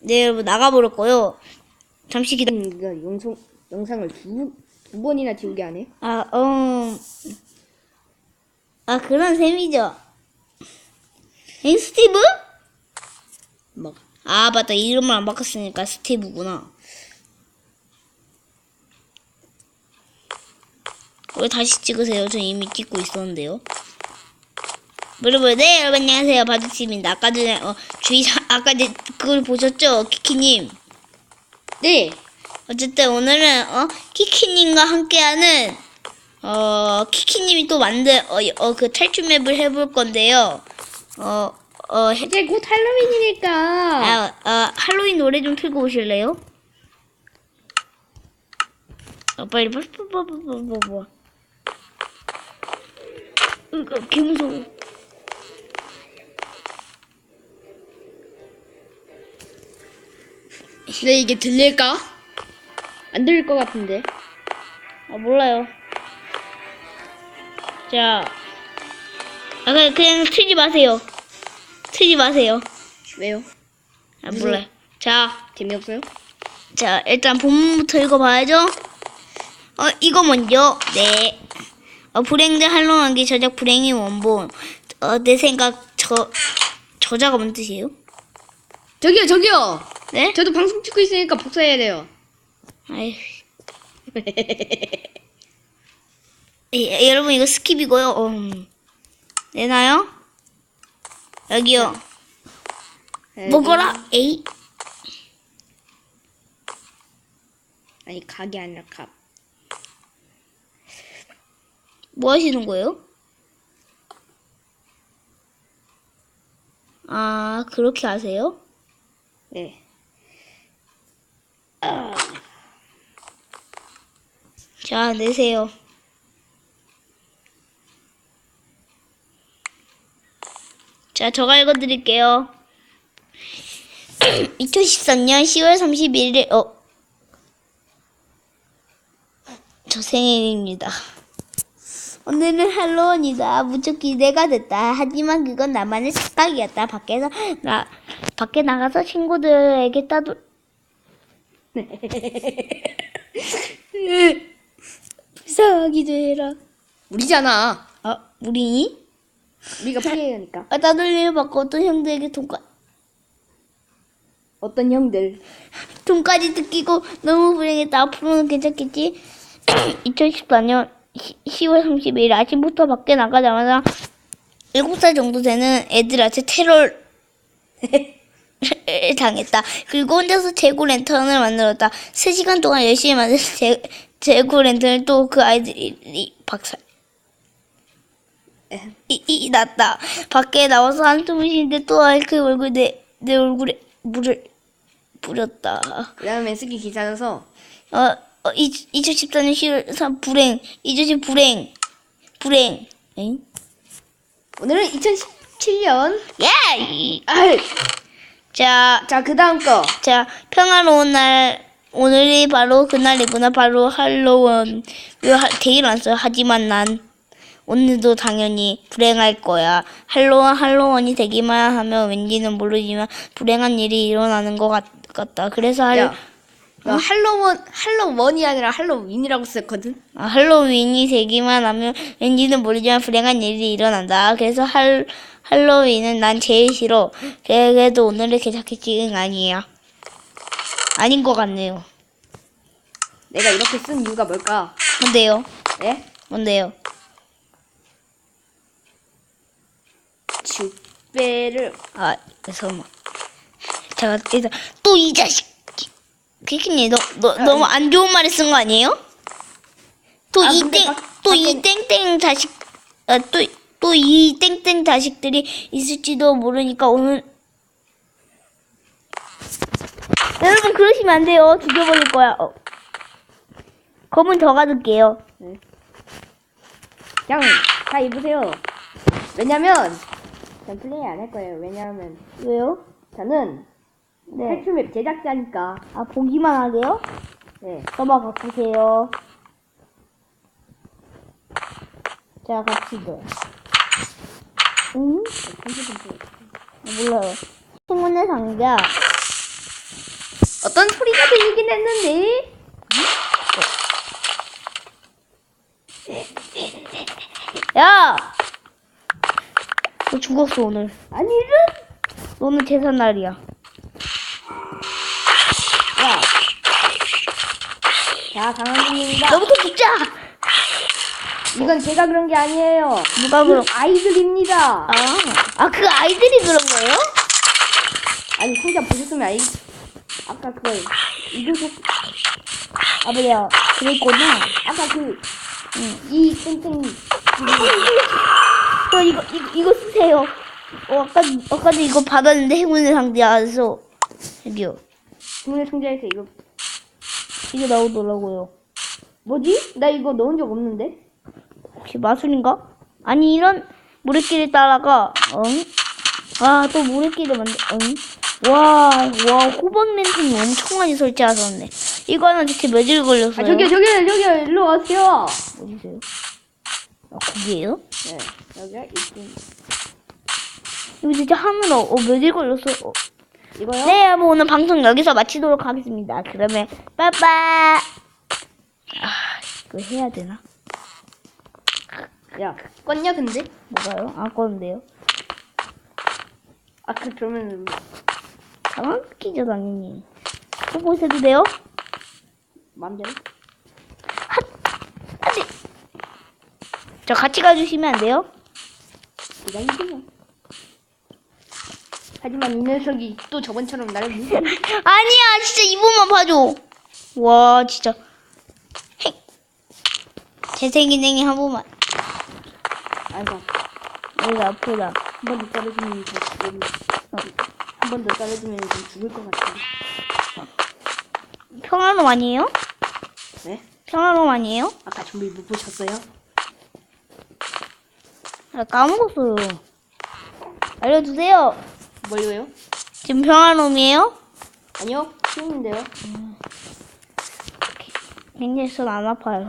네, 여러분 나가볼 거요. 잠시 기다. 음, 이거 영상 영상을 두, 두 번이나 지우게 하네. 아, 음. 아, 그런 셈이죠. 엥, 스티브? 막 아, 맞다. 이름을 안 바꿨으니까 스티브구나. 왜 다시 찍으세요? 저 이미 찍고 있었는데요. 여러분, 네, 여러분, 안녕하세요. 바둑팀입니다. 아까 전에, 어, 주의사, 아까 전 그걸 보셨죠? 키키님. 네. 어쨌든 오늘은, 어, 키키님과 함께하는, 어, 키키님이 또 만든, 어, 어, 그 탈출 맵을 해볼 건데요. 어, 어, 해- 이제 곧 할로윈이니까. 아, 아, 할로윈 노래 좀 틀고 오실래요? 아, 빨리, 빨리, 빨리, 빨리, 빨리, 빨리, 빨리. 으, 개 무서워. 근데 이게 들릴까? 안 들릴 것 같은데. 아, 몰라요. 자, 아, 그냥, 그냥 틀지 마세요. 틀지 마세요. 왜요? 아, 무슨- 몰라요. 자, 재미없어요? 자, 일단 본문부터 읽어봐야죠. 어, 이거 먼저. 네. 어, 불행자 할로한기 저작 불행의 원본. 어, 내 생각 저 저자가 뭔 뜻이에요? 저기요, 저기요. 네? 저도 방송 찍고 있으니까 복사해야 돼요. 아이. 예, 여러분 이거 스킵이고요. 어, 음. 내나요? 여기요. 먹어라. 에이. 아니 각이 아니라 갑. 뭐 하시는 거예요? 아, 그렇게 하세요? 네. 자, 내세요. 자, 저가 읽어드릴게요. 2014년 10월 31일, 어. 저 생일입니다. 오늘은 할로윈이다. 무척 기대가 됐다. 하지만 그건 나만의 착각이었다. 밖에서, 나, 밖에 나가서 친구들에게 따돌, 불쌍하기도 해라. 우리잖아. 아, 우리니? 우리가 플레이어니까. 아, 따돌림을 받고 어떤 형들에게 돈까, 어떤 형들. 돈까지 뜯기고 너무 불행했다. 앞으로는 괜찮겠지? 2014년 10월 30일 아침부터 밖에 나가자마자 7살 정도 되는 애들한테 테러를 당했다. 그리고 혼자서 재고 랜턴을 만들었다. 3시간 동안 열심히 만든 재, 재고 랜턴을 또 그 아이들이 박살. 이, 이, 났다. 밖에 나와서 한숨을 쉬는데 또 아이크 얼굴 내, 내 얼굴에 물을 뿌렸다. 그 다음에 쓰기 귀찮아서 어, 어 2014년 10월 3 불행. 2010 불행. 불행. 엥? 오늘은 2017년. 야! 이- 아이. 자, 자, 그 다음 거. 자, 평화로운 날. 오늘이 바로 그날이구나. 바로 할로윈. 왜 하- 대기를 안 써요? 하지만 난 오늘도 당연히 불행할 거야. 할로윈, 할로윈이 되기만 하면 왠지는 모르지만 불행한 일이 일어나는 것 같, 같다. 그래서 할, 야. 너 할로원 할로원이 아니라 할로윈이라고 썼거든. 아, 할로윈이 되기만 하면 왠지는 모르지만 불행한 일이 일어난다. 그래서 할, 할로윈은 난 제일 싫어. 그래도 오늘은 괜찮겠지. 응, 아니야. 아닌 것 같네요. 내가 이렇게 쓴 이유가 뭘까? 뭔데요? 네? 뭔데요? 주배를 아, 설마. 제가 일단 또 이 자식. 키키님, 너, 너, 너무 안 좋은 말을 쓴 거 아니에요? 또 아, 이 근데 땡, 밖- 또이 밖에- 땡땡 자식, 아, 또, 또 이 땡땡 자식들이 있을지도 모르니까 오늘. 여러분, 그러시면 안 돼요. 죽여버릴 거야. 어. 검은 더 가둘게요. 그냥 다 입으세요. 왜냐면 전 플레이 안 할 거예요. 왜냐하면 왜요? 저는 네. 탈출맵 제작자니까. 아, 보기만 하게요? 네. 써봐 바꾸세요. 자, 갑시다. 응? 아, 몰라요. 행운의 상자. 어떤 소리가 들리긴 했는데. 야! 너 죽었어, 오늘. 아니 이런. 오늘 재산 날이야. 야. 자 강한님입니다. 너부터 죽자! 이건 제가 그런 게 아니에요. 누가. 그 아이들입니다. 아, 아, 그 아이들이 그런 거예요? 아니 상자 보셨으면 알. 아까 그 이거 아, 그래요. 그랬구나. 아까 그, 이 땡땡, 저 이거, 이거, 이거 쓰세요. 어, 아까, 아까도 이거 받았는데 행운의 상자에서. 여기요. 주문의 상자에서 이거, 이게 나오더라고요. 뭐지? 나 이거 넣은 적 없는데? 혹시 마술인가? 아니, 이런 모래길을 따라가, 응? 아, 또 모래길을 만들, 응? 와, 와, 호박 랜턴이 엄청 많이 설치하셨네. 이거는 대체 며칠 걸렸어요? 아, 저기요, 저기요, 저기요, 일로 와세요. 어디세요? 아, 거기에요? 네, 여기가 이쯤. 이거 진짜 하느라, 어, 며칠 걸렸어요? 어. 이거요? 네, 여러분, 오늘 방송 여기서 마치도록 하겠습니다. 그러면, 빠빠! 아, 이거 해야 되나? 야, 껐냐, 근데? 뭐가요? 안 꺼는데요? 아까 그러면, 당황키죠, 당연히. 해보셔도 돼요? 맘대로? 아직! 저 같이 가주시면 안 돼요? 기다리세요. 하지만 이 녀석이 또 저번처럼 나를 무시 아니야, 진짜 이번만 봐줘. 와, 진짜. 핵. 재생기능이 한 번만. 알바. 여기 아프다. 한 번 더 떨어지면 저 여기 한번 더 떨어지면 좀 죽을 것 같은데. 평화로움 아니에요? 네? 평화로움 아니에요? 아까 좀비 못 보셨어요? 아, 까먹었어요. 알려주세요. 뭘로요? 지금 평화로움이에요? 아니요, 쉬운데요. 굉장히 손 안 아파요.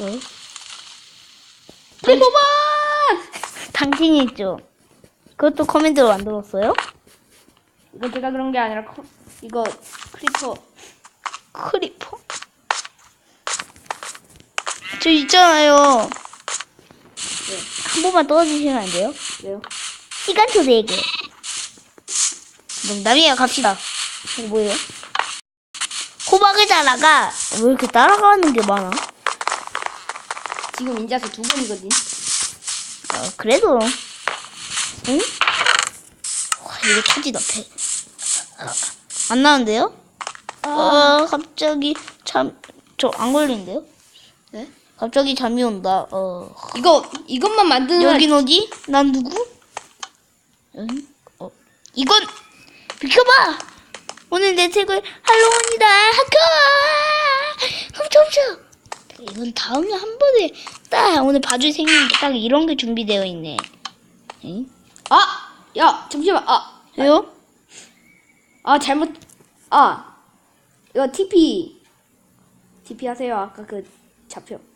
왜? 피보만! 당신이 있죠? 그것도 코멘트로 만들었어요? 이거 제가 그런 게 아니라 커, 이거 크리퍼 크리퍼? 저 있잖아요. 네. 한 번만 떠주시면 안 돼요? 왜요? 시간초 4개. 농담이에요, 갑시다. 이거 뭐예요? 호박을 따라가. 왜 이렇게 따라가는 게 많아? 지금 인자수 두 번이거든. 어, 그래도. 응? 와, 이거 터지다, 배. 안 나는데요? 어, 갑자기 잠, 저안 걸리는데요? 네? 갑자기 잠이 온다. 어. 이거 이것만 만드는 여긴 어디? 난 누구? 응? 어. 이건 비켜봐. 오늘 내 책을 할로윈이다. 학교. 훔쳐 훔쳐. 이건 다음에 한 번에 딱 오늘 봐줄 생일인데 딱 이런 게 준비되어 있네. 응? 아! 야, 잠시만. 아. 왜요? 아, 잘못 아. 이거 TP TP 하세요. 아까 그 좌표.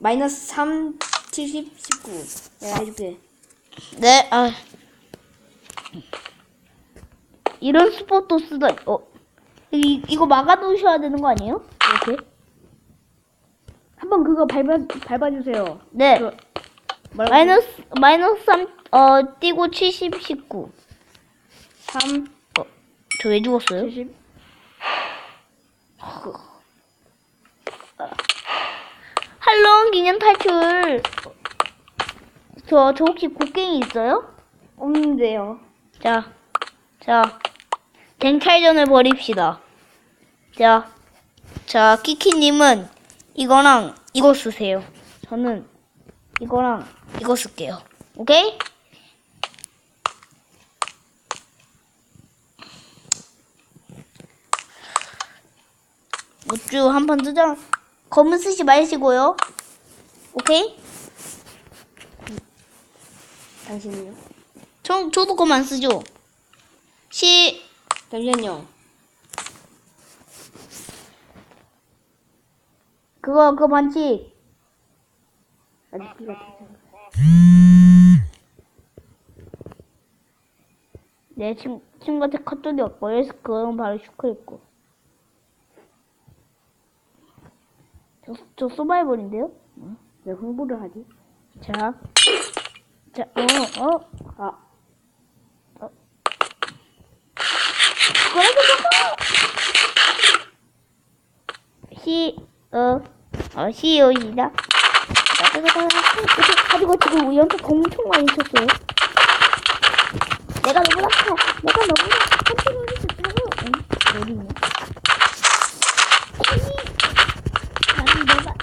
마이너스 3 70 19. 내가 해줄게. 네. 아. 이런 스포도 쓰다. 어. 이 이거 막아두셔야 되는 거 아니에요? 이렇게? 한번 그거 밟아 밟아 주세요. 네. 그 뭐라고? 마이너스 마이너스 3 어 띄고 70 19. 3저왜 죽었어요? 70 할로윈 기념 탈출. 저, 저 혹시 곡괭이 있어요? 없는데요. 자, 자, 쟁탈전을 벌입시다. 자, 자, 키키님은 이거랑 이거 쓰세요. 저는 이거랑 이거 쓸게요. 오케이? 우쭈 한판 뜨자. 검은 쓰지 마시고요. 오케이? 당신은요? 저, 저도 검 안 쓰죠? 시, 잠시만요. 그거, 그 반칙. 아직 피가 내 친, 친구한테 카톡이 왔고, 그래서 그건 바로 슈크했고. 저, 저 서바이벌인데요? 왜 홍보를 하지? 자. 자, 어, 어. 아, 그래도 시, 어, 어, 시오이다. 가지고 지금 연습 엄청 많이 쳤어요. 내가 너무 아파. 내가 너무 컨트롤이 좋다고. 응? 어디 있냐? 아니, 내가.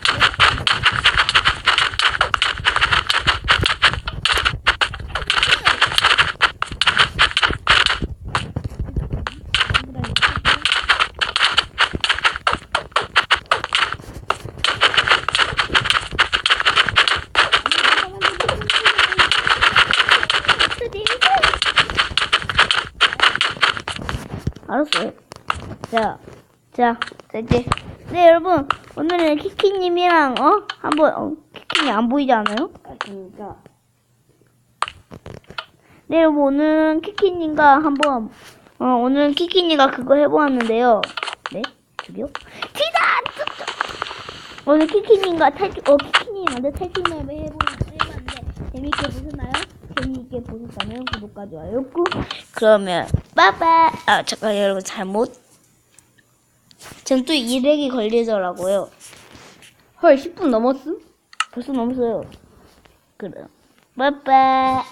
알았어요. 자, 자, 자 이제 네 여러분 오늘은 키키님이랑 어 한번 어, 키키님 안 보이지 않아요? 그러니까 네 여러분 오늘은 키키님과 한번 어 오늘은 키키님과 그거 해보았는데요. 네 저기요? 지다! 오늘 키키님과 탈출 어 키키님한테 탈출맵을 해보 해봤는데 재밌게 보셨나요? 재미있게 보셨다면 구독과 좋아요 꾹. 그러면 빠빠. 아 잠깐 여러분 잘못. 전 또 일렉이 걸리더라고요. 헐 10분 넘었음? 벌써 넘었어요. 그럼 빠빠.